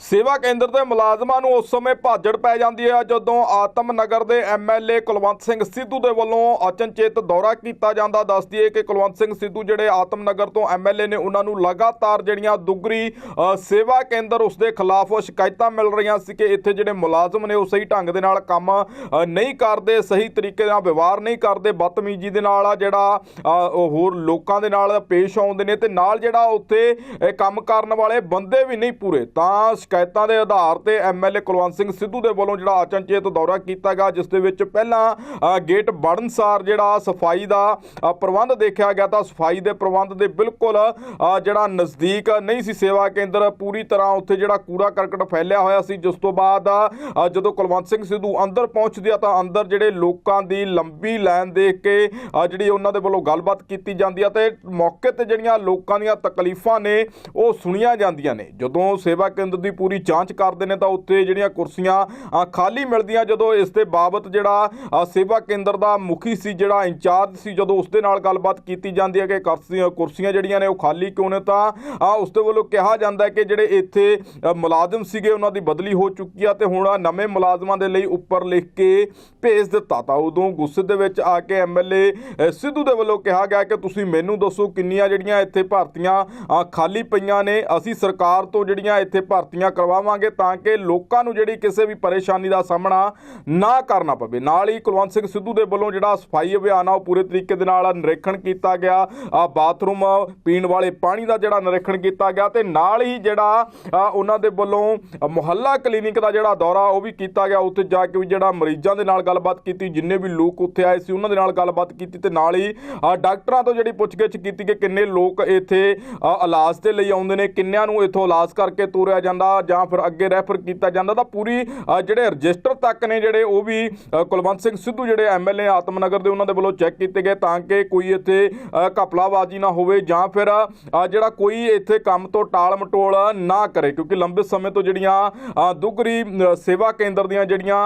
ਸੇਵਾ ਕੇਂਦਰ ਦੇ ਮੁਲਾਜ਼ਮਾਂ ਨੂੰ ਉਸ ਸਮੇਂ ਭਾਜੜ ਪੈ ਜਾਂਦੀ ਹੈ, ਜਦੋਂ ਆਤਮ ਨਗਰ ਦੇ ਐਮਐਲਏ ਕੁਲਵੰਤ ਸਿੰਘ ਸਿੱਧੂ ਦੇ ਵੱਲੋਂ ਅਚਨਚੇਤ ਦੌਰਾ ਕੀਤਾ ਜਾਂਦਾ। ਦੱਸਦੀ ਹੈ ਕਿ ਕੁਲਵੰਤ ਸਿੰਘ ਸਿੱਧੂ ਜਿਹੜੇ ਆਤਮ ਨਗਰ ਤੋਂ ਐਮਐਲਏ ਨੇ, ਉਹਨਾਂ ਨੂੰ ਲਗਾਤਾਰ ਜਿਹੜੀਆਂ ਦੁਗਰੀ ਸੇਵਾ ਕੇਂਦਰ ਉਸ ਦੇ ਖਿਲਾਫ ਸ਼ਿਕਾਇਤਾਂ ਮਿਲ ਰਹੀਆਂ ਸੀ ਕਿ ਇੱਥੇ ਜਿਹੜੇ ਮੁਲਾਜ਼ਮ ਨੇ, ਉਹ ਸਹੀ ਢੰਗ ਦੇ ਨਾਲ ਕੰਮ ਨਹੀਂ ਕਰਦੇ, ਸਹੀ ਤਰੀਕੇ ਨਾਲ ਵਿਵਹਾਰ ਨਹੀਂ ਕਰਦੇ। ਬਦਤਮੀਜ਼ੀ ਦੇ ਨਾਲ ਆ ਜਿਹੜਾ ਹੋਰ ਲੋਕਾਂ ਦੇ ਨਾਲ ਪੇਸ਼ ਆਉਂਦੇ ਨੇ ਤੇ ਨਾਲ ਜਿਹੜਾ ਉੱਥੇ ਕੰਮ ਕਰਨ ਵਾਲੇ ਬੰਦੇ ਵੀ ਨਹੀਂ ਪੂਰੇ। ਤਾਂ ਸ਼ਿਕਾਇਤਾਂ ਦੇ ਆਧਾਰ ਤੇ ਐਮਐਲਏ ਕੁਲਵੰਤ ਸਿੰਘ ਸਿੱਧੂ ਦੇ ਵੱਲੋਂ ਜਿਹੜਾ ਅਚਨਚੇਤ ਦੌਰਾ ਕੀਤਾ ਗਿਆ, ਜਿਸ ਦੇ ਵਿੱਚ ਪਹਿਲਾਂ ਗੇਟ ਵੜਨਸਾਰ ਜਿਹੜਾ ਸਫ਼ਾਈ ਦਾ ਪ੍ਰਬੰਧ ਦੇਖਿਆ ਗਿਆ ਤਾਂ ਸਫ਼ਾਈ ਦੇ ਪ੍ਰਬੰਧ ਦੇ ਬਿਲਕੁਲ ਜਿਹੜਾ ਨਜ਼ਦੀਕ ਨਹੀਂ ਸੀ ਸੇਵਾ ਕੇਂਦਰ, ਪੂਰੀ ਤਰ੍ਹਾਂ ਉੱਥੇ ਜਿਹੜਾ ਕੂੜਾ ਕਰਕਟ ਫੈਲਿਆ ਹੋਇਆ ਸੀ। ਜਿਸ ਤੋਂ ਬਾਅਦ ਜਦੋਂ ਕੁਲਵੰਤ ਸਿੰਘ ਸਿੱਧੂ ਅੰਦਰ ਪਹੁੰਚਦੇ ਆ ਤਾਂ ਅੰਦਰ ਜਿਹੜੇ ਲੋਕਾਂ ਦੀ ਲੰਬੀ ਲਾਈਨ ਦੇਖ ਕੇ ਜਿਹੜੀ ਉਹਨਾਂ ਦੇ ਵੱਲੋਂ ਗੱਲਬਾਤ ਕੀਤੀ ਜਾਂਦੀ ਆ ਤੇ ਮੌਕੇ ਤੇ ਜਿਹੜੀਆਂ ਲੋਕਾਂ ਦੀਆਂ ਤਕਲੀਫਾਂ ਨੇ, ਉਹ ਸੁਣੀਆਂ ਜਾਂਦੀਆਂ ਨੇ। ਜਦੋਂ ਸੇਵਾ ਕੇਂਦਰ ਦੀ ਪੂਰੀ ਜਾਂਚ ਕਰਦੇ ਨੇ ਤਾਂ ਉੱਥੇ ਜਿਹੜੀਆਂ ਕੁਰਸੀਆਂ ਖਾਲੀ ਮਿਲਦੀਆਂ ਜਦੋਂ ਇਸ ਦੇ ਬਾਬਤ ਜਿਹੜਾ ਸੇਵਾ ਕੇਂਦਰ ਦਾ ਮੁਖੀ ਸੀ ਜਿਹੜਾ ਇੰਚਾਰਜ ਸੀ ਜਦੋਂ ਉਸ ਦੇ ਨਾਲ ਗੱਲਬਾਤ ਕੀਤੀ ਜਾਂਦੀ ਹੈ ਕਿ ਕੁਰਸੀਆਂ ਕੁਰਸੀਆਂ ਜਿਹੜੀਆਂ ਨੇ ਉਹ ਖਾਲੀ ਕਿਉਂ ਨੇ ਤਾਂ ਅ, ਉਸ ਦੇ ਵੱਲੋਂ ਕਿਹਾ ਜਾਂਦਾ ਹੈ ਕਿ ਜਿਹੜੇ ਇੱਥੇ ਮੁਲਾਜ਼ਮ ਸੀਗੇ ਉਹਨਾਂ ਦੀ ਬਦਲੀ ਹੋ ਚੁੱਕੀ ਆ ਤੇ ਹੁਣ ਨਵੇਂ ਮੁਲਾਜ਼ਮਾਂ ਦੇ ਲਈ ਉੱਪਰ ਲਿਖ ਕੇ ਭੇਜ ਦਿੱਤਾ ਤਾਂ ਉਦੋਂ ਗੁੱਸੇ ਦੇ ਵਿੱਚ ਆ ਕੇ ਐਮਐਲਏ ਸਿੱਧੂ ਦੇ ਵੱਲੋਂ ਕਿਹਾ ਗਿਆ ਕਿ ਤੁਸੀਂ ਮੈਨੂੰ ਦੱਸੋ ਕਿੰਨੀਆਂ ਜਿਹੜੀਆਂ ਇੱਥੇ ਭਰਤੀਆਂ ਖਾਲੀ ਪਈਆਂ ਨੇ ਅਸੀਂ ਸਰਕਾਰ ਤੋਂ ਜਿਹੜੀਆਂ ਇੱਥੇ ਭਰਤੀਆਂ ਕਰਵਾਵਾਂਗੇ ਤਾਂ ਕਿ ਲੋਕਾਂ ਨੂੰ ਜਿਹੜੀ ਕਿਸੇ ਵੀ ਪਰੇਸ਼ਾਨੀ ਦਾ ਸਾਹਮਣਾ ਨਾ ਕਰਨਾ ਪਵੇ। ਨਾਲ ਹੀ ਕੁਲਵੰਤ ਸਿੰਘ ਸਿੱਧੂ ਦੇ ਵੱਲੋਂ ਜਿਹੜਾ ਸਫ਼ਾਈ ਅਭਿਆਨ ਆ ਉਹ ਪੂਰੇ ਤਰੀਕੇ ਦੇ ਨਾਲ ਨਿਰੀਖਣ ਕੀਤਾ ਗਿਆ। ਅ, ਬਾਥਰੂਮ ਪੀਣ ਵਾਲੇ ਪਾਣੀ ਦਾ ਜਿਹੜਾ ਨਿਰੀਖਣ ਕੀਤਾ ਗਿਆ ਤੇ ਨਾਲ ਹੀ ਜਿਹੜਾ ਉਹਨਾਂ ਦੇ ਵੱਲੋਂ ਮੁਹੱਲਾ ਕਲੀਨਿਕ ਦਾ ਜਿਹੜਾ ਦੌਰਾ ਉਹ ਵੀ ਕੀਤਾ ਗਿਆ। ਉੱਥੇ ਜਾ ਕੇ ਵੀ ਜਿਹੜਾ ਮਰੀਜ਼ਾਂ ਦੇ ਨਾਲ ਗੱਲਬਾਤ ਕੀਤੀ ਜਿੰਨੇ ਵੀ ਲੋਕ ਉੱਥੇ ਆਏ ਸੀ ਉਹਨਾਂ ਦੇ ਨਾਲ ਗੱਲਬਾਤ ਕੀਤੀ ਤੇ ਨਾਲ ਹੀ ਡਾਕਟਰਾਂ ਤੋਂ ਜਿਹੜੀ ਪੁੱਛਗਿੱਛ ਕੀਤੀ ਕਿ ਕਿੰਨੇ ਲੋਕ ਇੱਥੇ ਇਲਾਜ ਦੇ ਲਈ ਆਉਂਦੇ ਨੇ ਕਿੰਨਿਆਂ ਨੂੰ ਇੱਥੋਂ ਇਲਾਜ ਕਰਕੇ ਤੋਰਿਆ ਜਾਂਦਾ। ਜਾਂ ਫਿਰ ਅੱਗੇ ਰੈਫਰ ਕੀਤਾ ਜਾਂਦਾ ਤਾਂ ਪੂਰੀ ਜਿਹੜੇ ਰਜਿਸਟਰ ਤੱਕ ਨੇ ਜਿਹੜੇ ਉਹ ਵੀ ਕੁਲਵੰਤ ਸਿੰਘ ਸਿੱਧੂ ਜਿਹੜੇ ਐਮਐਲਏ ਆਤਮਨਗਰ ਦੇ ਉਹਨਾਂ ਦੇ ਵੱਲੋਂ ਚੈੱਕ ਕੀਤੇ ਗਏ ਤਾਂ ਕਿ ਕੋਈ ਇੱਥੇ ਘਪਲਾਬਾਜ਼ੀ ਨਾ ਹੋਵੇ ਜਾਂ ਫਿਰ ਜਿਹੜਾ ਕੋਈ ਇੱਥੇ ਕੰਮ ਤੋਂ ਟਾਲ ਮਟੋਲ ਨਾ ਕਰੇ ਕਿਉਂਕਿ ਲੰਬੇ ਸਮੇਂ ਤੋਂ ਜਿਹੜੀਆਂ ਅ, ਦੁਗਰੀ ਸੇਵਾ ਕੇਂਦਰ ਦੀਆਂ ਜਿਹੜੀਆਂ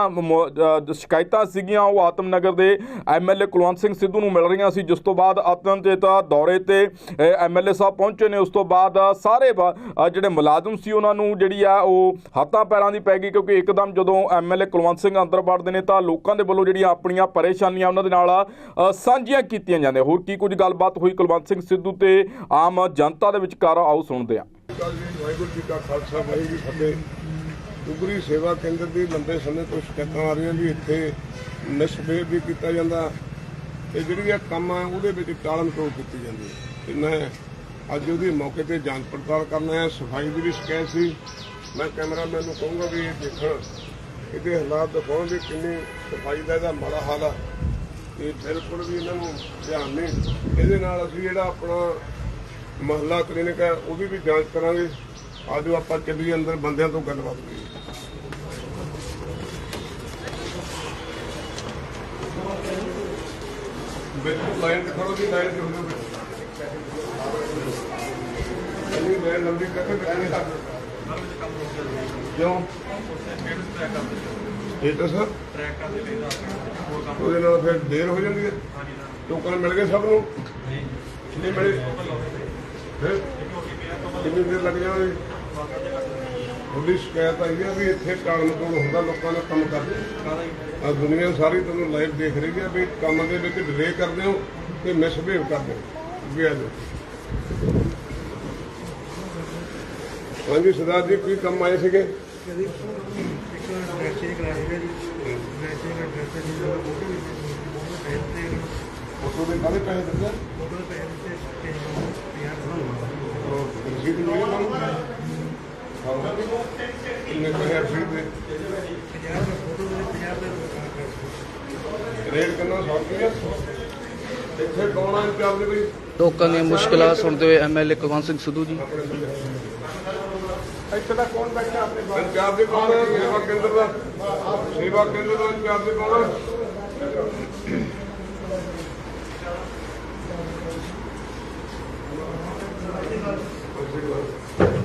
ਸ਼ਿਕਾਇਤਾਂ ਸੀਗੀਆਂ ਉਹ ਆਤਮਨਗਰ ਦੇ ਐਮਐਲਏ ਕੁਲਵੰਤ ਸਿੰਘ ਸਿੱਧੂ ਨੂੰ ਮਿਲ ਰਹੀਆਂ ਸੀ ਜਿਸ ਤੋਂ ਬਾਅਦ ਅਤਨਚੇਤ ਦੌਰੇ ਤੇ ਐਮਐਲਏ ਸਾਹਿਬ ਪਹੁੰਚੇ ਨੇ ਉਸ ਤੋਂ ਬਾਅਦ ਸਾਰੇ ਜਿਹੜੇ ਮੁਲਾਜ਼ਮ ਸੀ ਉਹਨਾਂ ਨੂੰ ਜਿਹੜੀ ਆ, ਉਹ ਹੱਥਾਂ ਪੈਰਾਂ ਦੀ ਪੈ ਗਈ ਕਿਉਂਕਿ ਇੱਕਦਮ ਜਦੋਂ ਐਮਐਲਏ ਕੁਲਵੰਤ ਸਿੰਘ ਅੰਦਰ ਵੜਦੇ ਨੇ ਤਾਂ ਲੋਕਾਂ ਦੇ ਵੱਲੋਂ ਜਿਹੜੀਆਂ ਆਪਣੀਆਂ ਪਰੇਸ਼ਾਨੀਆਂ ਉਹਨਾਂ ਦੇ ਨਾਲ ਸਾਂਝੀਆਂ ਕੀਤੀਆਂ ਜਾਂਦੀਆਂ। ਹੋਰ ਕੀ ਕੁਝ ਗੱਲਬਾਤ ਹੋਈ ਕੁਲਵੰਤ ਸਿੰਘ ਸਿੱਧੂ ਤੇ ਆਮ ਜਨਤਾ ਦੇ ਵਿਚਕਾਰ? ਆਓ ਸੁਣਦੇ ਹਾਂ। ਵਾਹਿਗੁਰੂ ਜੀ ਕਾ ਖਾਲਸਾ, ਵਾਹਿਗੁਰੂ ਜੀ ਫਤਿਹ। ਡੁਗਰੀ ਸੇਵਾ ਕੇਂਦਰ ਦੀ ਲੰਬੇ ਸਮੇਂ ਤੋਂ ਸ਼ਿਕਾਇਤਾਂ ਆ ਰਹੀਆਂ ਵੀ ਇੱਥੇ ਮਿਸਬਿਹੇਵ ਵੀ ਕੀਤਾ ਜਾਂਦਾ ਤੇ ਜਿਹੜੀ ਇਹ ਕੰਮ ਆ, ਉਹਦੇ ਵਿੱਚ ਟਾਲਮ ਟੋਲ ਕੀਤੀ ਜਾਂਦੀ ਹੈ। ਤੇ ਮੈਂ ਅੱਜ ਉਹਦੀ ਮੌਕੇ ਤੇ ਜਾਂਚ ਪੜਤਾਲ ਕਰਨਾ ਹੈ ਸਫ਼ਾਈ ਦੀ ਵੀ ਸ਼ਿਕਾਇਤ ਸੀ। ਮੈਂ ਕੈਮਰਾਮੈਨ ਨੂੰ ਕਹੂੰਗਾ ਵੀ ਇਹ ਦੇਖਣ, ਇਹਦੇ ਹਾਲਾਤ ਦਿਖਾਉਣ ਵੀ ਕਿੰਨੀ ਸਫ਼ਾਈ ਦਾ ਇਹਦਾ ਮਾੜਾ ਹਾਲ ਆ। ਇਹ ਬਿਲਕੁਲ ਵੀ ਇਹਨਾਂ ਨੂੰ ਧਿਆਨ ਨਹੀਂ। ਇਹਦੇ ਨਾਲ ਅਸੀਂ ਜਿਹੜਾ ਆਪਣਾ ਮਹੱਲਾ ਕਲੀਨਿਕ ਹੈ ਉਹਦੀ ਵੀ ਜਾਂਚ ਕਰਾਂਗੇ। ਆਜੋ ਆਪਾਂ ਚੱਲੀਏ ਅੰਦਰ, ਬੰਦਿਆਂ ਤੋਂ ਗੱਲਬਾਤ ਕਰੀਏ। ਬਿਲਕੁਲ, ਲਾਈਨ ਖੜੋ ਜੀ, ਲਾਈਨ ਤੇ ਹੋ ਲਾਈਨ ਲੰਬੀ ਕਰਕੇ ਬੈਠੇ ਤੱਕ ਕਿਉਂ? ਇਹ ਉਹਦੇ ਨਾਲ ਫਿਰ ਦੇਰ ਹੋ ਜਾਂਦੀ ਹੈ। ਟੋਕਨ ਮਿਲ ਗਏ ਸਭ ਨੂੰ? ਨਹੀਂ ਮਿਲੇ। ਫਿਰ ਕਿੰਨੀ ਦੇਰ ਲੱਗ ਜਾਣੀ ਉਹਦੀ ਸ਼ਿਕਾਇਤ ਆਈ ਹੈ ਵੀ ਇੱਥੇ ਟਾਲ ਮਟੋਲ ਹੁੰਦਾ, ਲੋਕਾਂ ਦਾ ਕੰਮ ਕਰਦੇ। ਆ ਦੁਨੀਆ ਸਾਰੀ ਤੁਹਾਨੂੰ ਲਾਈਵ ਦੇਖ ਰਹੀ ਹੈ ਵੀ ਕੰਮ ਦੇ ਵਿੱਚ ਡਿਲੇ ਕਰਦੇ ਹੋ ਤੇ ਮਿਸਬਿਹੇਵ ਕਰਦੇ ਹੋ। ਵੀ ਆ ਹਾਂਜੀ ਸਰਦਾਰ ਜੀ ਕੀ ਕੰਮ ਆਏ ਸੀਗੇ? ਕਦੀ ਇੱਕ ਚੇਂਜ ਕਰਾ ਸੀਗਾ ਜੀ ਦਾ ਦਾ ਫੋਟੋ ਵੀ ਪੈਸੇ ਤੇ ਫੋਟੋ ਦੇ ਕਾਹਦੇ ਪੈਸੇ ਦਿੰਦੇ ਫੋਟੋ ਦੇ ਪੈਸੇ ਤੇ ਯਾਰ ਰਸੀਦ ਹਾਂ ਕਿੰਨੇ ਪੈਸੇ ਰਸੀਦ ਦੇ? 50 ਦਾ ਫੋਟੋ ਦੇ 50 ਦਾ ਰੇਟ ਕਿੰਨਾ 100 ਰੁਪਏ? ਇੱਥੇ ਕੌਣ ਆ ਇੰਚਾਰਜ ਦੇ ਵੀ ਲੋਕਾਂ ਦੀਆਂ ਮੁਸ਼ਕਲਾਂ ਸੁਣਦੇ ਹੋਏ ਐਮਐਲਏ ਕੁਲਵੰਤ ਸਿੰਘ ਸਿੱਧੂ ਜੀ। ਇੱਥੇ ਦਾ ਕੌਣ ਬੈਠਾ ਆਪਣੇ ਬਾਹਰ? ਇੰਚਾਰਜ ਦੇ ਕੌਣ ਹੈ? ਸੇਵਾ ਕੇਂਦਰ ਦਾ। ਸੇਵਾ ਕੇਂਦਰ ਦਾ ਇੰਚਾਰਜ ਦੇ ਕੌਣ ਹੈ?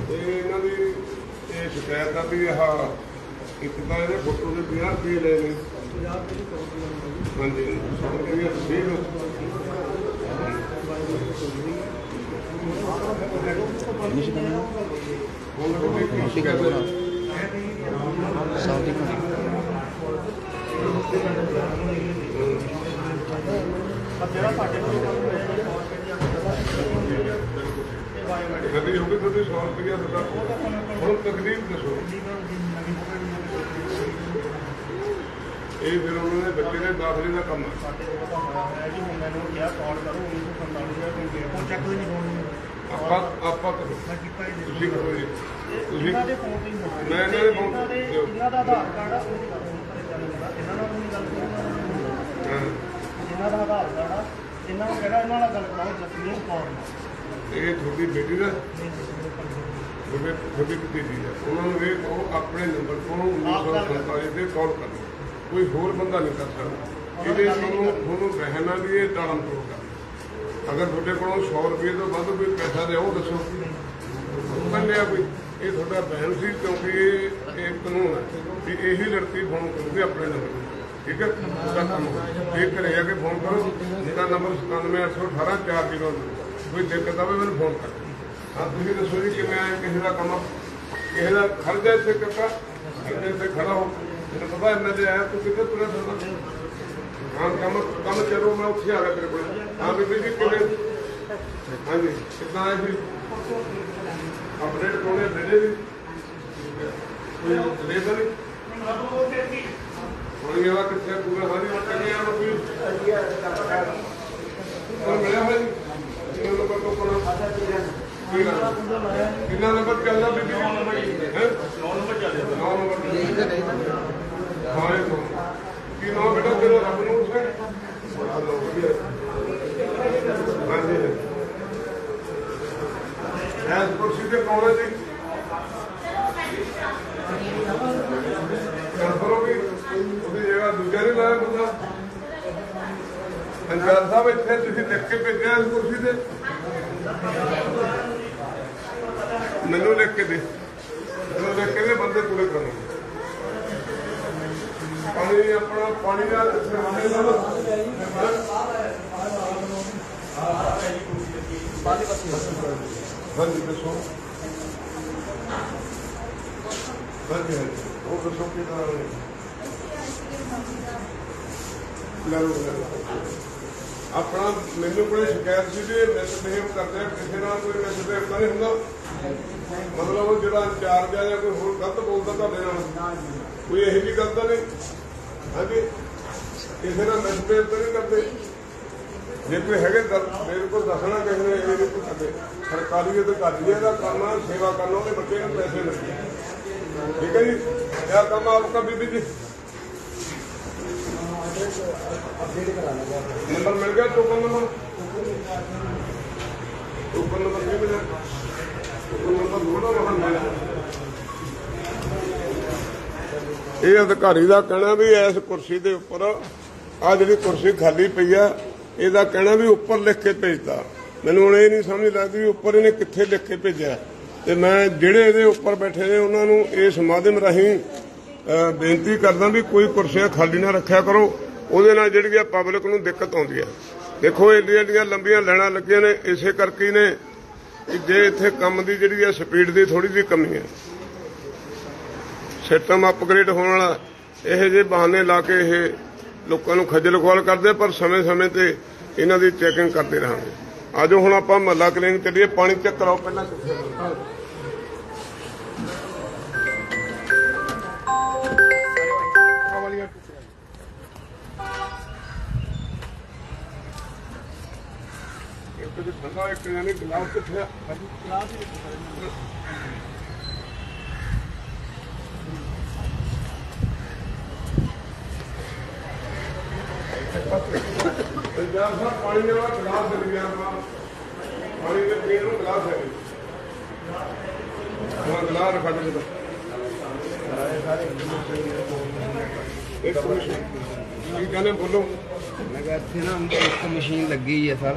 ਤੇ ਇਹਨਾਂ ਦੀ ਇਹ ਸ਼ਿਕਾਇਤ ਆ ਵੀ ਆਹ ਇੱਕ ਤਾਂ ਇਹਦੇ ਫੋਟੋ ਦੇ 50 ਰੁਪਏ ਲਏ ਨੇ ਹਾਂਜੀ। 100 ਰੁਪਏ ਰਸੀਦ ਮੁਖੀ ਗੁਰਦੁਆਰਾ ਸਾਹਿਬ ਦੀ ਜਿਹੜਾ ਸਾਡੇ ਕੋਲ ਗੱਡੀ ਹੋ ਗਈ ਤੁਹਾਡੀ 100 ਰੁਪਏ ਦਿੱਤਾ ਹੁਣ ਤਕਲੀਫ ਦੱਸੋ ਇਹ ਫਿਰ ਉਹਨਾਂ ਨੇ ਬੱਚੇ ਦੇ ਦਾਖਲੇ ਦਾ ਕੰਮ ਸਾਡੇ ਕੋਲ ਹੈ ਜੀ ਹੁਣ ਮੈਨੂੰ ਕਿਹਾ ਕਾਲ ਕਰੋ 1945 ਦਾ ਕੋਈ ਚੈੱਕ ਨਹੀਂ ਹੋਣੀ ਆਪਾਂ ਆਪਾਂ ਕਰੋ। ਮੈਂ ਕੀਤਾ ਹੀ ਨਹੀਂ ਇਹਨਾਂ ਦੇ ਫੋਨ ਤੇ ਹੀ ਹੋਣਾ ਮੈਂ ਇਹਨਾਂ ਦੇ phone ਇਹਨਾਂ ਦੇ ਦਿਓ। ਇਹਨਾਂ ਦਾ ਆਧਾਰ ਕਾਰਡ ਆ ਉਹਦੀ ਗੱਲ ਨਹੀਂ ਕਰਦਾ ਇਹਨਾਂ ਨਾਲ ਵੀ ਗੱਲ ਕਰੋ ਹਾਂ, ਇਹਨਾਂ ਦਾ ਆਧਾਰ ਕਾਰਡ ਆ ਇਹਨਾਂ ਨੂੰ ਕਿਹੜਾ ਇਹਨਾਂ ਨਾਲ ਗੱਲ ਕਰਾਓ ਜਸਮੀਨ ਕੌਰ ਨਾਲ ਇਹ ਤੁਹਾਡੀ ਬੇਟੀ ਦਾ? ਤੁਹਾਡੇ ਤੁਹਾਡੀ ਭਤੀਜੀ ਦਾ। ਉਹਨਾਂ ਨੂੰ ਇਹ ਉਹ ਆਪਣੇ ਨੰਬਰ ਤੋਂ 1947 ਤੇ ਕਾਲ ਕਰੋ ਕੋਈ ਹੋਰ ਬੰਦਾ ਨਹੀਂ ਕਰ ਸਕਦਾ। ਇਹਦੇ ਤੁਹਾਨੂੰ ਤੁਹਾਨੂੰ ਰਹਿਣਾ ਵੀ ਇਹ ਟਾਲਮ ਤੋੜ ਕਰ ਅਗਰ ਤੁਹਾਡੇ ਕੋਲੋਂ 100 ਰੁਪਏ ਤੋਂ ਵੱਧ ਕੋਈ ਪੈਸਾ ਦੇ ਉਹ ਦੱਸੋ। ਬੰਨਿਆ ਕੋਈ? ਇਹ ਤੁਹਾਡਾ ਬਹਿਨ ਸੀ ਕਿਉਂਕਿ ਇਹ ਇਹ ਕਾਨੂੰਨ ਹੈ ਵੀ ਇਹੀ ਲੜਕੀ ਫੋਨ ਕਰੂਗੀ ਆਪਣੇ ਨੰਬਰ ਠੀਕ ਹੈ? ਉਹਦਾ ਕੰਮ ਇਹ ਘਰੇ ਜਾ ਫੋਨ ਕਰੋ ਮੇਰਾ ਨੰਬਰ 978184 ਕੋਈ ਦਿੱਕਤ ਆਵੇ, ਮੈਨੂੰ ਫੋਨ ਕਰ। ਹਾਂ, ਤੁਸੀਂ ਦੱਸੋ ਜੀ ਕਿਵੇਂ ਆਏ ਕਿਸੇ ਦਾ ਕੰਮ ਕਿਸੇ ਦਾ ਖਰਚਾ ਇੱਥੇ ਕੱਕਾ ਕਿਤੇ ਇੱਥੇ ਖੜਾ ਹੋ। ਮੈਨੂੰ ਪਤਾ ਮੈਂ ਤੇ ਆਇਆ, ਤੂੰ ਕਿੱਥੇ ਤੁਰਿਆ ਫਿਰਦਾ? ਹਾਂ, ਕੰਮ ਕੰਮ ਚਲੋ, ਮੈਂ ਉੱਥੇ ਆ ਗਿਆ ਤੇਰੇ ਕੋਲ। ਹਾਂ, ਬੀਬੀ ਜੀ, ਕਿਵੇਂ? ਹਾਂਜੀ, ਕਿੱਦਾਂ ਆਏ ਸੀ? ਅਪਡੇਟ ਕੋਲੇ ਬੇੜੇ ਵੀ। ਕੋਈ ਲੈ ਤਾਂ ਨਹੀਂ ਹੁਣ ਇਹ ਵਾ ਕਿੱਥੇ ਪੂਰਾ ਸਾਰੀ ਵਟੇ ਆ ਕੋਈ ਉਹ ਮਿਲਿਆ ਹੋਇਆ ਜੀ ਕਿੰਨਾ ਨੰਬਰ ਤੋਂ ਕੋਣਾ ਕਿੰਨਾ? ਨੰਬਰ ਚੱਲਦਾ ਬੀਬੀ ਹੈ? 9 ਨੰਬਰ ਚੱਲਦਾ। 9 ਨੰਬਰ ਹਾਂ ਇਹ ਨੌਂ। ਕੀ ਨਾਮ ਬੇਟਾ ਤੇਰਾ? ਰੱਬ ਨੂੰ ਉਸੇ ਬੜਾ ਲੋ ਵਧੀਆ ਹਾਂਜੀ ਐਸ ਕੁਰਸੀ ਤੇ ਕੌਣ ਹੈ ਜੀ ਕੰਫਰ ਹੋ ਗਈ ਉਹਦੀ ਜਗ੍ਹਾ ਦੂਜਾ ਨਹੀਂ ਲਾਇਆ ਬੰਦਾ ਅੰਜਾਰ ਸਾਹਿਬ ਤੁਸੀਂ ਲਿਖ ਕੇ ਭੇਜਿਆ ਇਸ ਕੁਰਸੀ ਤੇ? ਮੈਨੂੰ ਲਿਖ ਕੇ ਦੇ। ਮੈਨੂੰ ਲਿਖ ਕੇ ਦੇ, ਬੰਦੇ ਪੂਰੇ ਕਰੋ ਪਾਣੀ ਆਪਣਾ, ਪਾਣੀ ਦਾ ਸਿਰਹਾਣੇ ਦਾ ਹਾਂਜੀ, ਦੱਸੋ। ਹਾਂਜੀ ਉਹ ਦੱਸੋ ਕਿਹਦਾ ਲੈ ਲਓ ਲੈ ਲਓ। ਆਪਣਾ ਮੈਨੂੰ ਕੋਈ ਸ਼ਿਕਾਇਤ ਸੀ ਵੀ ਮਿਸਬਿਹੇਵ ਕਰਦੇ ਆ, ਕਿਸੇ ਨਾਲ ਕੋਈ ਮਿਸਬਿਹੇਵ ਤਾਂ ਨਹੀਂ ਹੁੰਦਾ? ਮਤਲਬ ਜਿਹੜਾ ਇੰਚਾਰਜ ਆ ਜਾਂ ਕੋਈ ਹੋਰ ਗਲਤ ਬੋਲਦਾ ਤੁਹਾਡੇ ਨਾਲ? ਕੋਈ ਇਹੋ ਜਿਹੀ ਗੱਲ ਤਾਂ ਨਹੀਂ? ਹਾਂਜੀ? ਕਿਸੇ ਨਾਲ ਮਿਸਬਿਹੇਵ ਤਾਂ ਨਹੀਂ ਕਰਦੇ? ਜੇ ਕੋਈ ਹੈਗੇ ਤਾਂ ਮੇਰੇ ਕੋਲ ਦੱਸਣਾ ਕਿਸੇ ਨੇ, ਇਹ ਨਹੀਂ ਕਰਦੇ ਸਰਕਾਰੀ ਅਧਿਕਾਰੀ ਦਾ ਕੰਮ ਸੇਵਾ ਕਰਨਾ ਉਹਦੇ ਬੱਚੇ ਨੂੰ ਪੈਸੇ ਮਿਲਦੇ ਠੀਕ ਹੈ ਜੀ? ਇਹ ਕੰਮ ਆਪਕਾ ਬੀਬੀ ਜੀ। ਨੰਬਰ ਮਿਲ ਗਿਆ, ਟੋਕਨ ਨੰਬਰ? ਟੋਕਨ ਨੰਬਰ ਨਹੀਂ ਮਿਲਿਆ? ਟੋਕਨ ਨੰਬਰ ਥੋੜਾ ਵਹਾਂ ਮਿਲਿਆ। ਇਹ ਅਧਿਕਾਰੀ ਦਾ ਕਹਿਣਾ ਵੀ ਇਸ ਕੁਰਸੀ ਦੇ ਉੱਪਰ ਆ ਜਿਹੜੀ ਕੁਰਸੀ ਖਾਲੀ ਪਈ ਆ, ਇਹਦਾ ਕਹਿਣਾ ਵੀ ਉੱਪਰ ਲਿਖ ਕੇ ਭੇਜਤਾ। ਮੈਨੂੰ ਹੁਣ ਇਹ ਨਹੀਂ ਸਮਝ ਲੱਗਦੀ ਵੀ ਉੱਪਰ ਇਹਨੇ ਕਿੱਥੇ ਲਿਖ ਕੇ ਭੇਜਿਆ। ਤੇ ਮੈਂ ਜਿਹੜੇ ਇਹਦੇ ਉੱਪਰ ਬੈਠੇ ਨੇ, ਉਹਨਾਂ ਨੂੰ ਇਸ ਮਾਧਿਅਮ ਰਾਹੀਂ ਬੇਨਤੀ ਕਰਦਾ ਵੀ ਕੋਈ ਕੁਰਸੀਆਂ ਖਾਲੀ ਨਾ ਰੱਖਿਆ ਕਰੋ। ਉਹਦੇ ਨਾਲ ਜਿਹੜੀ ਆ ਪਬਲਿਕ ਨੂੰ ਦਿੱਕਤ ਆਉਂਦੀ ਹੈ ਦੇਖੋ ਏਡੀਆਂ ਏਡੀਆਂ ਲੰਬੀਆਂ ਲਾਈਨਾਂ ਲੱਗੀਆਂ ਨੇ, ਇਸੇ ਕਰਕੇ ਹੀ ਨੇ ਕਿ ਜੇ ਇੱਥੇ ਕੰਮ ਦੀ ਜਿਹੜੀ ਆ ਸਪੀਡ ਦੀ ਥੋੜੀ ਜਿਹੀ ਕਮੀ ਹੈ ਸਿਸਟਮ ਅਪਗ੍ਰੇਡ ਹੋਣ ਵਾਲਾ, ਇਹ ਜਿਹੇ ਬਹਾਨੇ ਲਾ ਕੇ ਇਹ ਲੋਕਾਂ ਨੂੰ ਖੱਜਲ ਖੁਆਲ ਕਰਦੇ, ਪਰ ਸਮੇਂ-ਸਮੇਂ ਤੇ ਇਹਨਾਂ ਦੀ ਚੈਕਿੰਗ ਕਰਦੇ ਰਹਾਂਗੇ। ਆਜੋ ਹੁਣ ਆਪਾਂ ਮਹੱਲਾ ਕਲੀਨਿਕ ਚੱਲੀਏ, ਪਾਣੀ ਚੈੱਕ ਕਰਾਓ ਪਹਿਲਾਂ ਕਿੱਥੇ ਮਿਲਦਾ ਠੰਡਾ ਇੱਕ ਜਾਨੀ ਗਲਾਸ ਕਿੱਥੇ ਆ ਪੰਜਾਬ ਸਾਹਿਬ ਪਾਣੀ ਦੇ ਵਾਲਾ ਗਲਾਸ ਦੇ ਲਿਆ ਆਪਾਂ ਪਾਣੀ ਦੇ ਪੀਣ ਨੂੰ ਗਲਾਸ ਹੈ। ਉਹ ਗਲਾਸ ਰੱਖ ਦੇ ਦੋ ਇੱਕ ਮਿੰਟ। ਕੀ ਕਹਿੰਦੇ, ਬੋਲੋ। ਮੈਂ ਕਿਹਾ ਇੱਥੇ ਨਾ ਇੱਕ ਮਸ਼ੀਨ ਲੱਗੀ ਹੈ ਸਰ।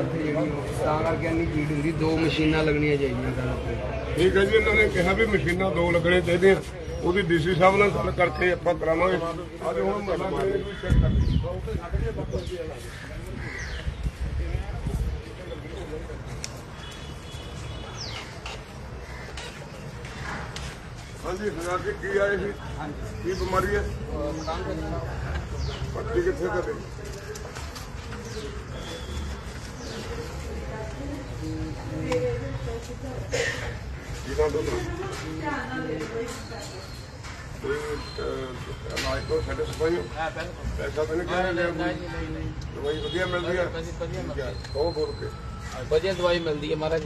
ਇੱਥੇ ਜਿਹੜੀ ਉਹ- ਤਾਂ ਕਰਕੇ ਇੰਨੀ ਭੀੜ ਹੁੰਦੀ ਦੋ ਮਸ਼ੀਨਾਂ ਲੱਗਣੀਆਂ ਚਾਹੀਦੀਆਂ ਸਰ ਉੱਥੇ। ਠੀਕ ਹੈ ਜੀ ਇਹਨਾਂ ਨੇ ਕਿਹਾ ਵੀ ਮਸ਼ੀਨਾਂ ਦੋ ਲੱਗਣੇ ਚਾਹੀਦੀਆਂ। ਉਹਦੀ ਡੀਸੀ ਸਾਹਿਬ ਨਾਲ ਗੱਲ ਕਰਕੇ ਆਪਾਂ ਕਰਾਵਾਂਗੇ। ਅੱਜ ਹੁਣ ਮਹੱਲਾ ਕਲੀਨਿਕ ਵੀ ਚੈੱਕ ਕਰ ਲਈਏ। ਹਾਂਜੀ ਸਰਦਾਰ ਜੀ ਕੀ ਆਏ ਸੀ? ਕੀ ਬਿਮਾਰੀ ਹੈ? ਪੱਟੀ ਕਿੱਥੇ ਕਰਦੇ ਜਿਹਨਾਂ ਤੋਂ ਕੋਈ ਅਹ, ਇਲਾਜ ਤੋਂ ਸੈਟੀਸਫਾਈ ਹੋ ਪੈਸਾ ਤਾਂ ਨਹੀਂ ਕਹਿ ਲਿਆ ਦਵਾਈ ਵਧੀਆ ਮਿਲਦੀ ਹੈ ਠੀਕ ਹੈ ਉਹ ਬੋਲ ਕੇ ਵਧੀਆ ਦਵਾਈ ਮਿਲਦੀ ਹੈ ਮਹਾਰਾਜ।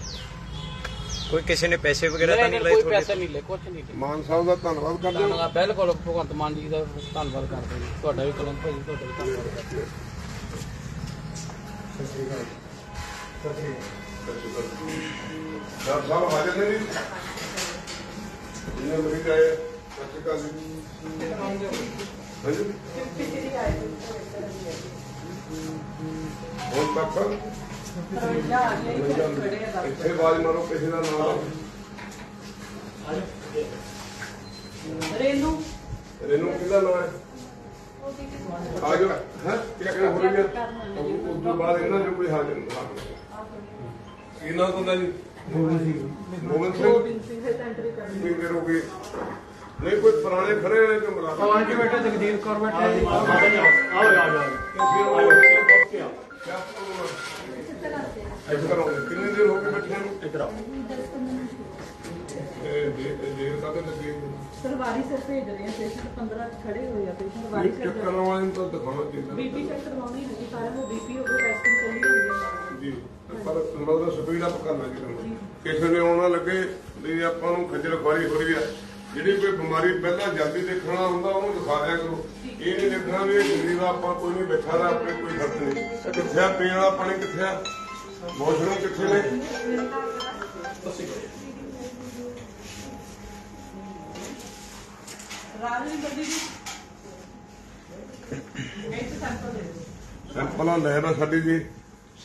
ਕੋਈ ਕਿਸੇ ਨੇ ਪੈਸੇ ਵਗੈਰਾ ਤਾਂ ਨਹੀਂ ਲਏ ਕੋਈ ਪੈਸਾ ਨਹੀਂ ਲੈ ਕੁਝ ਨਹੀਂ। ਮਾਨ ਸਾਹਿਬ ਦਾ ਧੰਨਵਾਦ ਕਰਦੇ ਹਾਂ। ਬਿਲਕੁਲ ਭਗਵੰਤ ਮਾਨ ਜੀ ਦਾ ਧੰਨਵਾਦ ਕਰਦੇ ਹਾਂ। ਤੁਹਾਡਾ ਵੀ ਕਲਮ ਭਾਜੀ ਤੁਹਾਡਾ ਵੀ ਧੰਨਵਾਦ ਕਰਦੇ ਹਾਂ। ਡਾਕਟਰ ਸਾਹਿਬ ਹਾਜ਼ਰ ਨੇ ਜੀ। ਜਿਹਨੇ ਮਰੀਜ਼ ਆਏ ਸਤਿ ਸ਼੍ਰੀ ਅਕਾਲ ਜੀ। ਹਾਂਜੀ ਹੁਣ ਤੱਕ ਇੱਥੇ ਆਵਾਜ਼ ਮਾਰੋ ਕਿਸੇ ਦਾ ਨਾਮ। ਰੇਨੂ। ਰੇਨੂ ਕਿਹਦਾ ਨਾਮ ਹੈ? ਆ ਜਾਓ। ਹੈ? ਕਿਹੜਾ ਹੋ ਰਹੀ ਹੈ। ਉਸ ਤੋਂ ਬਾਅਦ ਇਹਨਾਂ ਜੋ ਕੋਈ ਹਾਜ਼ਰ ਨਹੀਂ। ਕੀ ਨਾਮ ਤੁਹਾਡਾ ਜੀ ਗੋਬਿੰਦ ਸਿੰਘ ਗੋਬਿੰਦ ਸਿੰਘ ਕਿੰਨੀ ਹੋ ਗਈ ਨਹੀਂ ਕੋਈ ਪੁਰਾਣੇ ਖੜੇ ਹੋਏ ਜੋ ਮੁਲਾਕਾਤ ਆਵਾਜ਼ ਕੇ ਬੈਠਾ ਜਗਦੀਪ ਕੌਰ ਬੈਠਾ ਜੀ ਇਸ ਤਰ੍ਹਾਂ ਕਿੰਨੀ ਦੇਰ ਹੋ ਗਈ ਬੈਠੇ ਨੂੰ ਇਧਰ ਆਓ ਇਹ ਦੇ ਦੇ ਕਾਹਦੇ ਲੱਗੇ ਸਰਵਾਰੀ ਸੇ ਭੇਜ ਰਹੇ ਆ ਪੇਸ਼ੈਂਟ 15 ਖੜੇ ਹੋਏ ਆ ਪੇਸ਼ੈਂਟ ਵਾਰੀ ਚੈੱਕ ਸੇ ਕਰਨ ਵਾਲੇ ਨੂੰ ਤਾਂ ਦਿਖਾਉਣਾ ਚਾਹੀਦਾ ਬੀਪੀ ਚੈੱਕ ਕਰਵਾਉਣੀ ਹੈ ਜੀ ਸਾਰਿਆਂ ਨੂੰ ਬੀਪੀ ਹੋ ਗਿਆ ਟੈਸਟਿੰਗ ਚੱਲੀ ਹੋਈ ਹੈ। ਜੀ ਪਰ ਮਤਲਬ ਸਪੀਡ ਅਪ ਕਰਨਾ ਜੀ। ਕਿਸੇ ਨੇ ਆਉਣਾ ਲੱਗੇ ਵੀ ਆਪਾਂ ਨੂੰ ਖੱਜਲ ਖੁਆਰੀ ਹੋ ਰਹੀ ਆ। ਜਿਹੜੀ ਕੋਈ ਬਿਮਾਰੀ ਪਹਿਲਾਂ ਜਲਦੀ ਦੇਖਣਾ ਹੁੰਦਾ ਉਹਨੂੰ ਦਿਖਾ ਦਿਆ ਕਰੋ। ਇਹ ਨਹੀਂ ਦੇਖਣਾ ਵੀ ਇਹ ਜ਼ਿੰਦਗੀ ਦਾ ਆਪਾਂ ਕੋਈ ਨਹੀਂ ਬੈਠਾ ਦਾ ਆਪਣੇ ਕੋਈ ਫ਼ਰਕ ਨਹੀਂ। ਕਿੱਥੇ ਆ ਪੀਣ ਵਾਲਾ ਪਾਣੀ ਕਿੱਥੇ ਆ? ਵਾਸ਼ਰੂਮ ਕਿੱਥੇ ਨੇ? ਰਾਜਵਿੰਦਰ ਜੀ ਇੱਕ ਸੈਂਪਲ ਦੇ ਦਿਓ। ਸੈਂਪਲਾਂ ਲੈਬ ਆ ਸਾਡੀ ਜੀ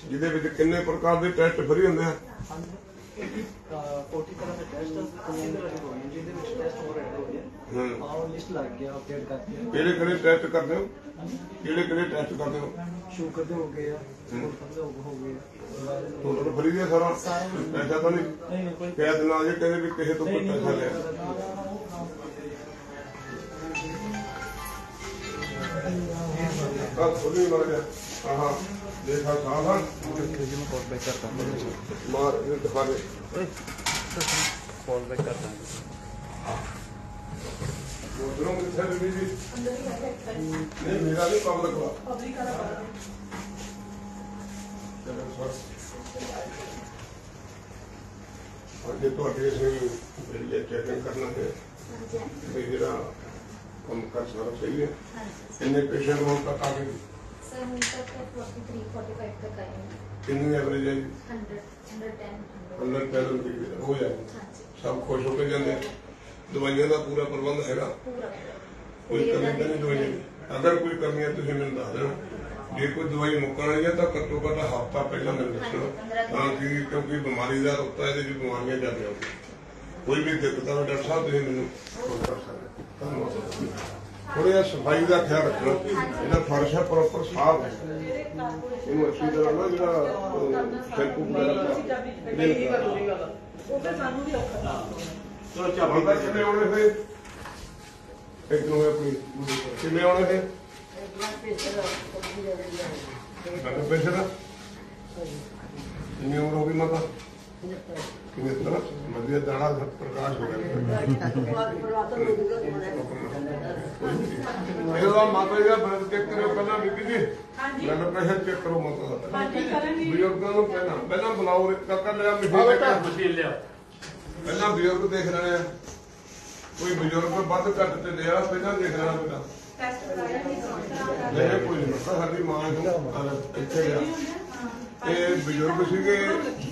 ਜਿਹਦੇ ਵਿੱਚ ਕਿੰਨੇ ਪ੍ਰਕਾਰ ਦੇ ਟੈਸਟ ਫਰੀ ਹੁੰਦੇ ਆ। 40 ਤਰ੍ਹਾਂ ਦੇ ਟੈਸਟ ਵਿੱਚ ਹੋਏ ਨੇ, ਜਿਹਦੇ ਵਿੱਚ ਟੈਸਟ ਹੋ ਰਹੇ ਹੋਏ ਆ ਹੂੰ। ਆਹ ਲਿਸਟ ਲੱਗ ਗਿਆ ਅਪਡੇਟ ਕਰਤੀ ਕਿਹੜੇ ਕਿਹੜੇ ਟੈਸਟ ਕਰਦੇ ਹੋ? ਕਿਹੜੇ ਕਿਹੜੇ ਟੈਸਟ ਕਰਦੇ ਹੋ? ਸ਼ੂਗਰ ਦੇ ਹੋ ਗਏ ਆ ਸ਼ੂਗਰ ਦੇ ਹੋ ਗਏ ਆ। ਟੋਟਲ ਫਰੀ ਦੇ ਸਾਰਾ? ਪੈਸਾ ਤਾਂ ਨਹੀਂ? ਨਹੀਂ ਕੋਈ ਕੈਦ ਨਾਲ ਜੇ ਕਹਿੰਦੇ ਵੀ ਕਿਸੇ ਤੋਂ ਕੋਈ ਪੈਸਾ ਲਿਆ। ਆ ਖੁੱਲੀ ਮਰ ਗਿਆ ਆਹਾ ਦੇਖਾ ਸਾਹਾਂ ਜੀ ਮੈਂ ਕਾਲ ਬੈਕ ਕਰਦਾ ਮਾਰ ਇਹ ਦਿਖਾ ਦੇ ਕਾਲ ਬੈਕ ਕਰਦਾ ਮੋਦਰੋਂ ਕਿੱਥੇ ਬੀਬੀ ਜੀ ਨਹੀਂ ਮੇਰਾ ਨਹੀਂ ਕੰਮ ਲਗਵਾ ਪਬਲਿਕ ਵਾਲਾ ਪਤਾ ਅੱਗੇ ਤੁਹਾਡੇ ਸੇ ਜਿਹੜੀ ਚੈਕਿੰਗ ਕਰਨਾ ਹੈ ਵੀ ਜਿਹੜਾ ਕੰਮ ਕਰ ਸਾਰਾ ਸਹੀ ਹੈ ਇੰਨੇ ਪੇਸ਼ੈਂਟ ਹੋਣ ਤੱਕ ਆ ਗਏ सर हम तक 43 45 तक आए हैं ਕਿੰਨੀ ਐਵਰੇਜ ਹੈ ਜੀ 100 110 ਅੰਦਰ ਪੈਦਲ ਵੀ ਹੋ ਜਾਏ हाँ जी ਸਭ ਖੁਸ਼ ਹੋ ਕੇ ਜਾਂਦੇ ਆ। ਦਵਾਈਆਂ ਦਾ ਪੂਰਾ ਪ੍ਰਬੰਧ ਹੈਗਾ पूरा ਕੋਈ ਕਮੀ ਤਾਂ ਨਹੀਂ ਦਵਾਈਆਂ ਦੀ ਅਗਰ ਕੋਈ ਕਮੀ ਹੈ ਤੁਸੀਂ ਮੈਨੂੰ ਦੱਸ ਦੇਣਾ ਜੇ ਕੋਈ ਦਵਾਈ ਮੁੱਕਣ ਵਾਲੀ ਹੈ ਤਾਂ ਘੱਟੋ ਘੱਟ ਹਫਤਾ ਪਹਿਲਾਂ ਮੈਨੂੰ ਦੱਸਣਾ ਤਾਂ ਕਿ ਕਿਉਂਕਿ ਬਿਮਾਰੀ ਦਾ ਰੁੱਤਾ ਇਹਦੇ ਵਿੱਚ ਬਿਮਾਰੀਆਂ ਜ਼ਿਆਦਾ ਆਉਂਦੀਆਂ ਕੋਈ ਵੀ ਦਿੱਕਤ ਆਵੇ ਡਾਕਟਰ ਸਾਹਿਬ ਤੁਸੀਂ ਮੈਨੂੰ ਫੋਨ ਕਰ ਸਕਦੇ ਹੋ। ਧੰਨਵਾਦ ਥੋੜਾ ਜਿਹਾ ਸਫ਼ਾਈ ਦਾ ਖਿਆਲ ਰੱਖਣਾ। ਇਹਦਾ ਫਰਸ਼ ਹੈ ਪ੍ਰੋਪਰ ਸਾਫ਼ ਹੈ। ਇਹਨੂੰ ਅੱਛੀ ਤਰ੍ਹਾਂ ਨਾ ਜਿਹੜਾ ਸ਼ੈਂਪੂ ਵਗੈਰਾ ਉਹ ਫਿਰ ਸਾਨੂੰ ਵੀ ਔਖਾ ਚਲੋ ਚਾਬੀ ਦਾ ਕਿੰਨੇ ਆਉਣੇ ਫੇ ਇੱਕ ਨੂੰ ਆਪਣੀ ਕਿੰਨੇ ਆਉਣੇ ਫੇ ਪ੍ਰੈਸ਼ਰ ਦਾ ਕਿੰਨੀ ਉਮਰ ਹੋ ਗਈ ਮਾਤਾ? ਕਿੰਨੇ ਤਰ੍ਹਾਂ ਵਧੀਆ ਦਾਣਾ ਪ੍ਰਕਾਸ਼ ਹੋ ਗਿਆ ਇਹਦਾ ਮਾਤਾ ਜੀ ਦਾ ਬਲੱਡ ਚੈੱਕ ਕਰਿਓ ਪਹਿਲਾਂ ਬੀਬੀ ਜੀ। ਹਾਂਜੀ। ਬਲੱਡ ਪ੍ਰੈਸ਼ਰ ਚੈੱਕ ਕਰੋ ਮਾਤਾ ਦਾ। ਬਜ਼ੁਰਗਾਂ ਨੂੰ ਪਹਿਲਾਂ ਪਹਿਲਾਂ ਬੁਲਾਓ ਕਾਕਾ ਲਿਆ ਮਸ਼ੀਨ ਲਿਆ। ਪਹਿਲਾਂ ਬਜ਼ੁਰਗ ਦੇਖ ਰਹੇ ਆ। ਕੋਈ ਬਜ਼ੁਰਗ ਵੱਧ ਘੱਟ ਤੇ ਲਿਆ ਪਹਿਲਾਂ ਦੇਖ ਲੈਣਾ ਬੇਟਾ। ਟੈਸਟ ਕਰਾਇਆ ਨਹੀਂ ਕੋਈ ਨਹੀਂ ਸਾਡੀ ਮਾਂ ਨੂੰ ਇੱਥੇ ਲਿਆ। ਇਹ ਬਜ਼ੁਰਗ ਸੀਗੇ,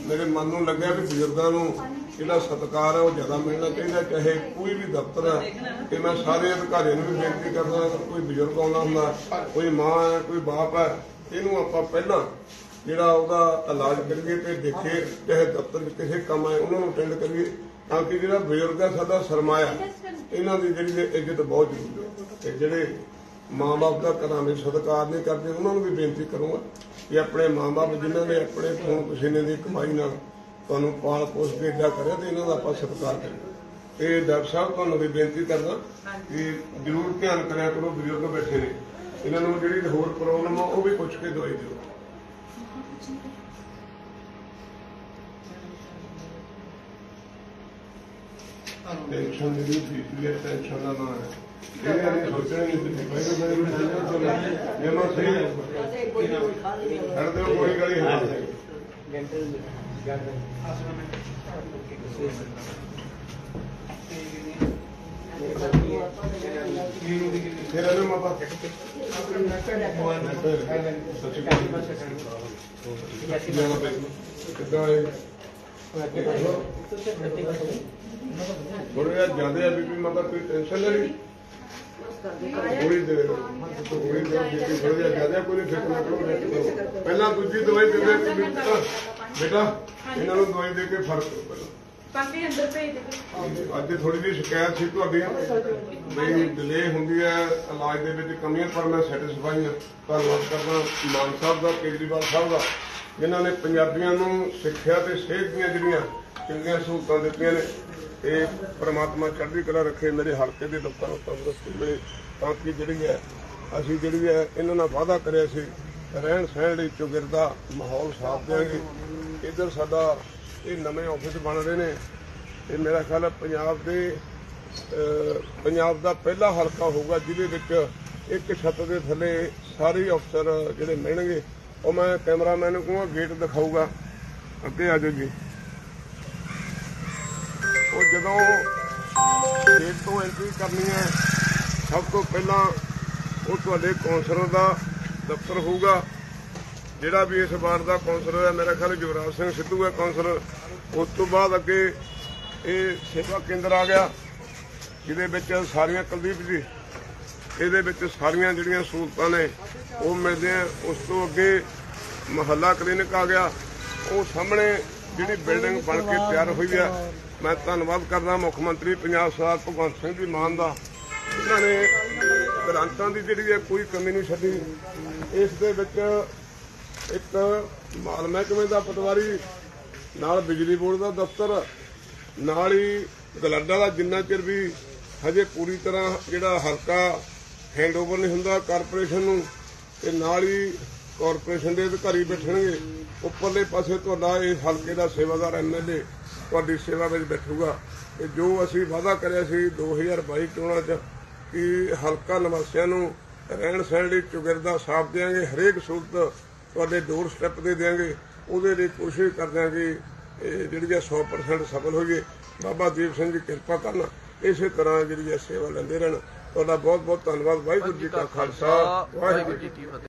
ਮੇਰੇ ਮਨ ਨੂੰ ਲੱਗਿਆ ਵੀ ਬਜ਼ੁਰਗਾਂ ਨੂੰ ਜਿਹੜਾ ਸਤਿਕਾਰ ਹੈ ਉਹ ਜ਼ਿਆਦਾ ਮਿਲਣਾ ਚਾਹੀਦਾ, ਚਾਹੇ ਕੋਈ ਵੀ ਦਫ਼ਤਰ ਹੈ ਕਿ ਮੈਂ ਸਾਰੇ ਅਧਿਕਾਰੀਆਂ ਨੂੰ ਵੀ ਬੇਨਤੀ ਕਰਦਾ ਕੋਈ ਬਜ਼ੁਰਗ ਆਉਂਦਾ ਹੁੰਦਾ, ਕੋਈ ਮਾਂ ਹੈ, ਕੋਈ ਬਾਪ ਹੈ, ਇਹਨੂੰ ਆਪਾਂ ਪਹਿਲਾਂ ਜਿਹੜਾ ਉਹਦਾ ਇਲਾਜ ਕਰੀਏ ਤੇ ਦੇਖੇ ਚਾਹੇ ਦਫ਼ਤਰ ਵਿੱਚ ਕਿਸੇ ਕੰਮ ਆਏ, ਉਹਨਾਂ ਨੂੰ ਅਟੈਂਡ ਕਰੀਏ, ਤਾਂ ਕਿ ਜਿਹੜਾ ਬਜ਼ੁਰਗ ਹੈ, ਸਾਡਾ ਸਰਮਾਇਆ, ਇਹਨਾਂ ਦੀ ਜਿਹੜੀ ਇੱਜ਼ਤ ਬਹੁਤ ਜ਼ਰੂਰੀ ਹੈ। ਤੇ ਜਿਹੜੇ ਮਾਂ-ਬਾਪ ਦਾ ਘਰਾਂ ਸਤਿਕਾਰ ਨਹੀਂ ਕਰਦੇ, ਉਹਨਾਂ ਨੂੰ ਵੀ ਬੇਨਤੀ ਕਰੂੰਗਾ ਕਿ ਆਪਣੇ ਮਾਂ-ਬਾਪ ਜਿਨ੍ਹਾਂ ਨੇ ਆਪਣੇ ਖੂਨ ਪਸੀਨੇ ਦੀ ਕਮਾਈ ਨਾਲ ਤੁਹਾਨੂੰ ਪਾਲ ਪੋਸ ਕੇ ਏਡਾ ਕਰਿਆ ਤੇ ਇਹਨਾਂ ਦਾ ਆਪਾਂ ਸਤਿਕਾਰ ਕਰੀਏ। ਇਹ ਡਾਕਟਰ ਸਾਹਿਬ, ਤੁਹਾਨੂੰ ਵੀ ਬੇਨਤੀ ਕਰਦਾ ਕਿ ਜ਼ਰੂਰ ਧਿਆਨ ਕਰਿਆ ਕਰੋ, ਬਜ਼ੁਰਗ ਬੈਠੇ ਨੇ। ਇਹਨਾਂ ਨੂੰ ਜਿਹੜੀ ਹੋਰ ਪ੍ਰੋਬਲਮ ਆ, ਉਹ ਵੀ ਪੁੱਛ ਕੇ ਦਵਾਈ ਦਿਓ। ਟੈਨਸ਼ਨ ਨਹੀਂ ਪੀਤੀ ਹੈ ਟੈਨਸ਼ਨ ਦਾ ਨਾ ਹੈ। ਇਹਨੇ ਨਹੀਂ ਸੋਚਣਾ ਨਹੀਂ ਸੀ ਪਹਿਲੇ ਨੂੰ ਟੈਨਸ਼ਨ ਤੋਂ ਲੈ ਇਹ ਮੈਂ ਸਹੀ ਹੈ ਛੱਡ ਦਿਓ ਕੋਈ ਗਲੀ ਹਾਂ ਫਿਰ ਇਹਨੂੰ ਮਾਪਾ ਸੱਚੀ ਕਿੱਦਾਂ ਹੈ? ਥੋੜਾ ਜ਼ਿਆਦਾ ਹੈ ਬੀਬੀ ਮਾਤਾ ਕੋਈ ਟੈਨਸ਼ਨ ਨਹੀਂ। ਥੋੜੀ ਦੇਰ ਥੋੜੀ ਦੇਰ ਬੀਬੀ ਥੋੜਾ ਜ਼ਿਆਦਾ ਕੋਈ ਫਿਕਰ ਨਾ ਕਰੋ rest ਕਰੋ। ਪਹਿਲਾਂ ਦੂਜੀ ਦਵਾਈ ਦੇ ਦੇ ਬੇਟਾ ਬੇਟਾ ਇਹਨਾਂ ਨੂੰ ਦਵਾਈ ਦੇ ਕੇ ਫ਼ਰਕ ਕਰੋ ਪਹਿਲਾਂ। ਬਾਕੀ ਅੰਦਰ ਭੇਜ ਦੇ। ਅੱਜ ਥੋੜੀ ਜਿਹੀ ਸ਼ਿਕਾਇਤ ਸੀ ਤੁਹਾਡੀ ਬਈ ਡਿਲੇ ਹੁੰਦੀ ਹੈ ਇਲਾਜ ਦੇ ਵਿੱਚ ਕਮੀਆਂ ਪਰ ਮੈਂ ਸੈਟੀਸਫਾਈ ਹਾਂ। ਧੰਨਵਾਦ ਕਰਦਾ ਮਾਨ ਸਾਹਿਬ ਦਾ ਕੇਜਰੀਵਾਲ ਸਾਹਿਬ ਦਾ। ਜਿਨ੍ਹਾਂ ਨੇ ਪੰਜਾਬੀਆਂ ਨੂੰ ਸਿੱਖਿਆ ਤੇ ਸਿਹਤ ਦੀਆਂ ਜਿਹੜੀਆਂ ਚੰਗੀਆਂ ਸਹੂਲਤਾਂ ਦਿੱਤੀਆਂ ਨੇ ਤੇ ਪ੍ਰਮਾਤਮਾ ਚੜ੍ਹਦੀ ਕਲਾ ਰੱਖੇ, ਮੇਰੇ ਹਲਕੇ ਦੇ ਲੋਕਾਂ ਨੂੰ ਤੰਦਰੁਸਤੀ ਮਿਲੇ ਤਾਂ ਕਿ ਜਿਹੜੀ ਹੈ, ਅਸੀਂ ਜਿਹੜੀ ਹੈ, ਇਹਨਾਂ ਨਾਲ ਵਾਅਦਾ ਕਰਿਆ ਸੀ, ਰਹਿਣ ਸਹਿਣ ਲਈ ਚੁਗਿਰਦਾ ਮਾਹੌਲ ਸਾਫ਼ ਦੇਾਂਗੇ ਇੱਧਰ ਸਾਡਾ ਇਹ ਨਵੇਂ ਆਫਿਸ ਬਣ ਰਹੇ ਨੇ। ਤੇ ਮੇਰਾ ਖਿਆਲ ਹੈ ਪੰਜਾਬ ਦੇ ਪੰਜਾਬ ਦਾ ਪਹਿਲਾ ਹਲਕਾ ਹੋਊਗਾ, ਜਿਹਦੇ ਵਿੱਚ ਇੱਕ ਛੱਤ ਦੇ ਥੱਲੇ ਸਾਰੇ ਅਫਸਰ ਜਿਹੜੇ ਮਿਲਣਗੇ। ਉਹ ਮੈਂ ਕੈਮਰਾਮੈਨ ਨੂੰ ਕਹੂੰਗਾ ਗੇਟ ਦਿਖਾਊਗਾ। ਅੱਗੇ ਆ ਜਾਓ ਜੀ। ਜਦੋਂ ਗੇਟ ਤੋਂ ਐਂਟਰੀ ਕਰਨੀ ਹੈ। ਸਭ ਤੋਂ ਪਹਿਲਾਂ ਉਹ ਤੁਹਾਡੇ ਕੌਂਸਲਰ ਦਾ ਦਫ਼ਤਰ ਹੋਊਗਾ। ਜਿਹੜਾ ਵੀ ਇਸ ਵਾਰ ਦਾ ਕੌਂਸਲਰ ਹੈ, ਮੇਰਾ ਖਿਆਲ ਯੁਵਰਾਜ ਸਿੰਘ ਸਿੱਧੂ ਹੈ ਕੌਂਸਲਰ। ਉਸ ਤੋਂ ਬਾਅਦ ਅੱਗੇ ਇਹ ਸੇਵਾ ਕੇਂਦਰ ਆ ਗਿਆ, ਜਿਹਦੇ ਵਿੱਚ ਸਾਰੀਆਂ ਕੁਲਦੀਪ ਜੀ, ਇਹਦੇ ਵਿੱਚ ਸਾਰੀਆਂ ਜਿਹੜੀਆਂ ਸਹੂਲਤਾਂ ਨੇ, ਉਹ ਮਿਲਦੇ ਆ ਉਸ ਤੋਂ ਅੱਗੇ ਮਹੱਲਾ ਕਲੀਨਿਕ ਆ ਗਿਆ। ਉਹ ਸਾਹਮਣੇ ਜਿਹੜੀ ਬਿਲਡਿੰਗ ਬਣ ਕੇ ਤਿਆਰ ਹੋਈ ਆ, ਮੈਂ ਧੰਨਵਾਦ ਕਰਦਾ ਮੁੱਖ ਮੰਤਰੀ ਪੰਜਾਬ ਸਰਕਾਰ ਭਗਵੰਤ ਸਿੰਘ ਜੀ ਮਾਨ ਦਾ। ਇਹਨਾਂ ਨੇ ਗ੍ਰਾਂਟਾਂ ਦੀ ਜਿਹੜੀ ਹੈ ਕੋਈ ਕਮੀ ਨਹੀਂ ਛੱਡੀ। ਇਸ ਦੇ ਵਿੱਚ ਇੱਕ ਮਾਲ ਮਹਿਕਮੇ ਦਾ ਪਟਵਾਰੀ, ਨਾਲ ਬਿਜਲੀ ਬੋਰਡ ਦਾ ਦਫ਼ਤਰ, ਨਾਲ ਹੀ ਗਲਾਡਾ ਦਾ ਜਿੰਨਾ ਚਿਰ ਵੀ ਹਜੇ ਪੂਰੀ ਤਰ੍ਹਾਂ ਜਿਹੜਾ ਹਲਕਾ ਹੈਂਡਓਵਰ ਨਹੀਂ ਹੁੰਦਾ ਕਾਰਪੋਰੇਸ਼ਨ ਨੂੰ, ਤੇ ਨਾਲ ਹੀ ਕਾਰਪੋਰੇਸ਼ਨ ਦੇ ਅਧਿਕਾਰੀ ਬੈਠਣਗੇ ਉੱਪਰਲੇ ਪਾਸੇ ਤੁਹਾਡਾ ਇਸ ਹਲਕੇ ਦਾ ਸੇਵਾਦਾਰ ਐਮਐਲਏ ਤੁਹਾਡੀ ਸੇਵਾ ਵਿੱਚ ਬੈਠੂਗਾ। ਤੇ ਜੋ ਅਸੀਂ ਵਾਅਦਾ ਕਰਿਆ ਸੀ 2022 ਚੋਣਾਂ 'ਚ ਕਿ ਹਲਕਾ ਨਿਵਾਸੀਆਂ ਨੂੰ ਰਹਿਣ ਸਹਿਣ ਲਈ ਚੁਗਿਰਦਾ ਸਾਫ਼ ਦੇਾਂਗੇ ਹਰੇਕ ਸਹੂਲਤ ਤੁਹਾਡੇ ਡੋਰ ਸਟੈਪ ਤੇ ਦੇਾਂਗੇ ਉਹਦੇ ਲਈ ਕੋਸ਼ਿਸ਼ ਕਰਦੇ ਹਾਂ ਕਿ ਇਹ ਜਿਹੜੀ ਹੈ 100% ਸਫਲ ਹੋਈਏ। ਬਾਬਾ ਦੀਪ ਸਿੰਘ ਜੀ ਕਿਰਪਾ ਕਰਨ ਇਸੇ ਤਰ੍ਹਾਂ ਜਿਹੜੀ ਹੈ ਸੇਵਾ ਲੈਂਦੇ ਰਹਿਣ। ਤੁਹਾਡਾ ਬਹੁਤ ਬਹੁਤ ਧੰਨਵਾਦ ਵਾਹਿਗੁਰੂ ਜੀ ਕਾ ਖਾਲਸਾ ਵਾਹਿਗੁਰੂ ਜੀ ਕੀ ਫਤਿਹ।